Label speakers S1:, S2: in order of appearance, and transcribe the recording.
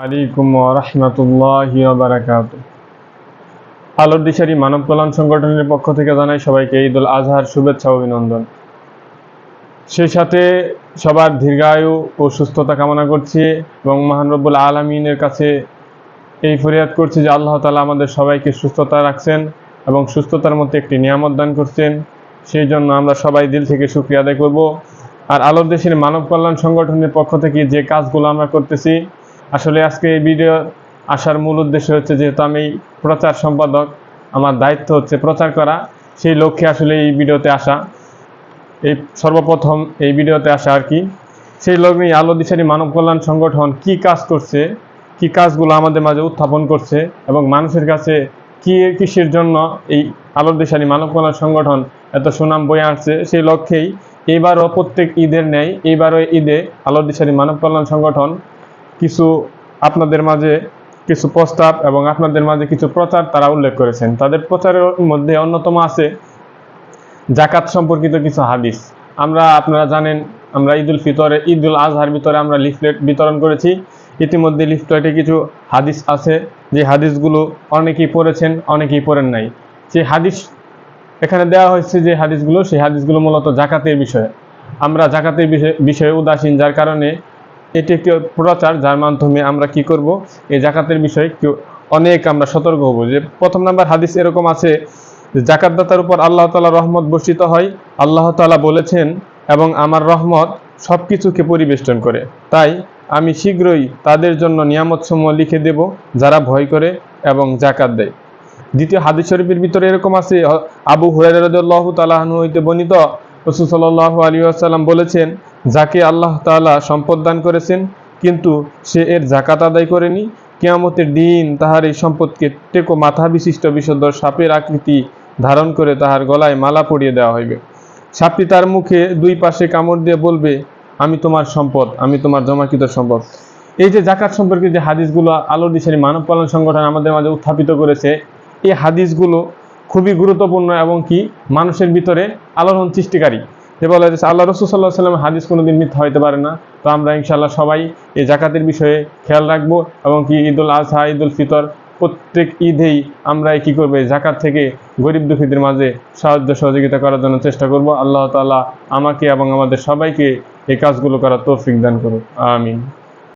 S1: আলাইকুম রহমতুল্লাহ বারাকাত আলোর দিশারি মানব কল্যাণ সংগঠনের পক্ষ থেকে জানাই সবাইকে ঈদ উল আজহার শুভেচ্ছা অভিনন্দন। সেই সাথে সবার দীর্ঘায়ু ও সুস্থতা কামনা করছি এবং মহান রব্বুল আলমিনের কাছে এই ফরিয়াদ করছি যে আল্লাহ তালা আমাদের সবাইকে সুস্থতা রাখছেন এবং সুস্থতার মধ্যে একটি নিয়ামত দান করছেন। সেই জন্য আমরা সবাই দিল থেকে সুক্রিয়া আদায় করব। আর আলোর দেশের মানব কল্যাণ সংগঠনের পক্ষ থেকে যে কাজগুলো আমরা করতেছি আসলে আজকে এই ভিডিও আসার মূল উদ্দেশ্য হচ্ছে যেহেতু আমি প্রচার সম্পাদক, আমার দায়িত্ব হচ্ছে প্রচার করা, সেই লক্ষ্যে আসলে এই ভিডিওতে আসা। এই সর্বপ্রথম এই ভিডিওতে আসা আর কি। সেই লগ্নেই আলো দিশারি মানব কল্যাণ সংগঠন, কি কাজ করছে, কি কাজগুলো আমাদের মাঝে উত্থাপন করছে এবং মানুষের কাছে কি কিসের জন্য এই আলো দিশারি মানব কল্যাণ সংগঠন এত সুনাম বয়ে আসছে সেই লক্ষ্যেই এইবারও প্রত্যেক ঈদের ন্যায় এইবারও ঈদে আলো দিশারি মানব কল্যাণ সংগঠন। কিছু আপনাদের মাঝে কিছু প্রস্তাব এবং আপনাদের মাঝে কিছু প্রচার তারা উল্লেখ করেছেন। তাদের প্রচারের মধ্যে অন্যতম আছে জাকাত সম্পর্কিত কিছু হাদিস। আমরা, আপনারা জানেন, আমরা ঈদুল ফিতরে, ঈদুল আজহার ভিতরে আমরা লিফলেট বিতরণ করেছি। ইতিমধ্যে লিফলেটে কিছু হাদিস আছে। যে হাদিসগুলো অনেকেই পড়েছেন, অনেকেই পড়েন নাই। সেই হাদিস, এখানে দেওয়া হয়েছে যে হাদিসগুলো, সেই হাদিসগুলো মূলত জাকাতের বিষয়ে। আমরা জাকাতের বিষয়ে- উদাসীন, যার কারণে এটি একটি প্রচার যার মাধ্যমে আমরা কি করব? এই জাকাতের বিষয়ে কেউ অনেক আমরা সতর্ক হব। যে প্রথম নাম্বার হাদিস এরকম আছে জাকাতদাতার উপর আল্লাহ তালা রহমত বর্ষিত হয়, আল্লাহ তালা বলেছেন, এবং আমার রহমত সব কিছুকে পরিবেষ্টন করে। তাই আমি শীঘ্রই তাদের জন্য নিয়ামত সমূহ লিখে দেব, যারা ভয় করে এবং জাকাত দেয়। দ্বিতীয় হাদিস শরীফের ভিতরে এরকম আছে, আবু হুরাইরাহ তালাহনু হইতে বর্ণিত, রসুল সাল্লাহ আলী আসাল্লাম বলেছেন যাকে আল্লাহ তালা সম্পদ দান করেছেন, কিন্তু সে এর জাকাত আদায় করেনি। কেয়ামতের দিন তাহার এই সম্পদকে টেকো মাথা বিশিষ্ট বিশুদ্ধ সাপের আকৃতি ধারণ করে তাহার গলায় মালা পরিয়ে দেওয়া হইবে। সাপটি তার মুখে দুই পাশে কামড় দিয়ে বলবে, আমি তোমার সম্পদ, আমি তোমার জমাকৃত সম্পদ। এই যে জাকাত সম্পর্কে যে হাদিসগুলো আলোর দিশারি মানব পালন সংগঠন আমাদের মাঝে উত্থাপিত করেছে, এই হাদিসগুলো খুবই গুরুত্বপূর্ণ এবং কি মানুষের ভিতরে আলোড়ন সৃষ্টিকারী। যে বলা যাচ্ছে আল্লাহ রসুল সাল্লাহ সাল্লাম হাদিস কোনোদিন মিথ্যা হইতে পারে না। তো আমরা ইনশাল্লাহ সবাই এই জাকাতের বিষয়ে খেয়াল রাখব এবং কি ঈদুল আজহা ঈদুল ফিতর প্রত্যেক ঈদেই আমরা কি করবে? জাকাত থেকে গরিব দুঃখীদের মাঝে সাহায্য, সহযোগিতা করার জন্য চেষ্টা করব। আল্লাহ তালা আমাকে এবং আমাদের সবাইকে এই কাজগুলো করার তৌফিক দান করুক। আমিন।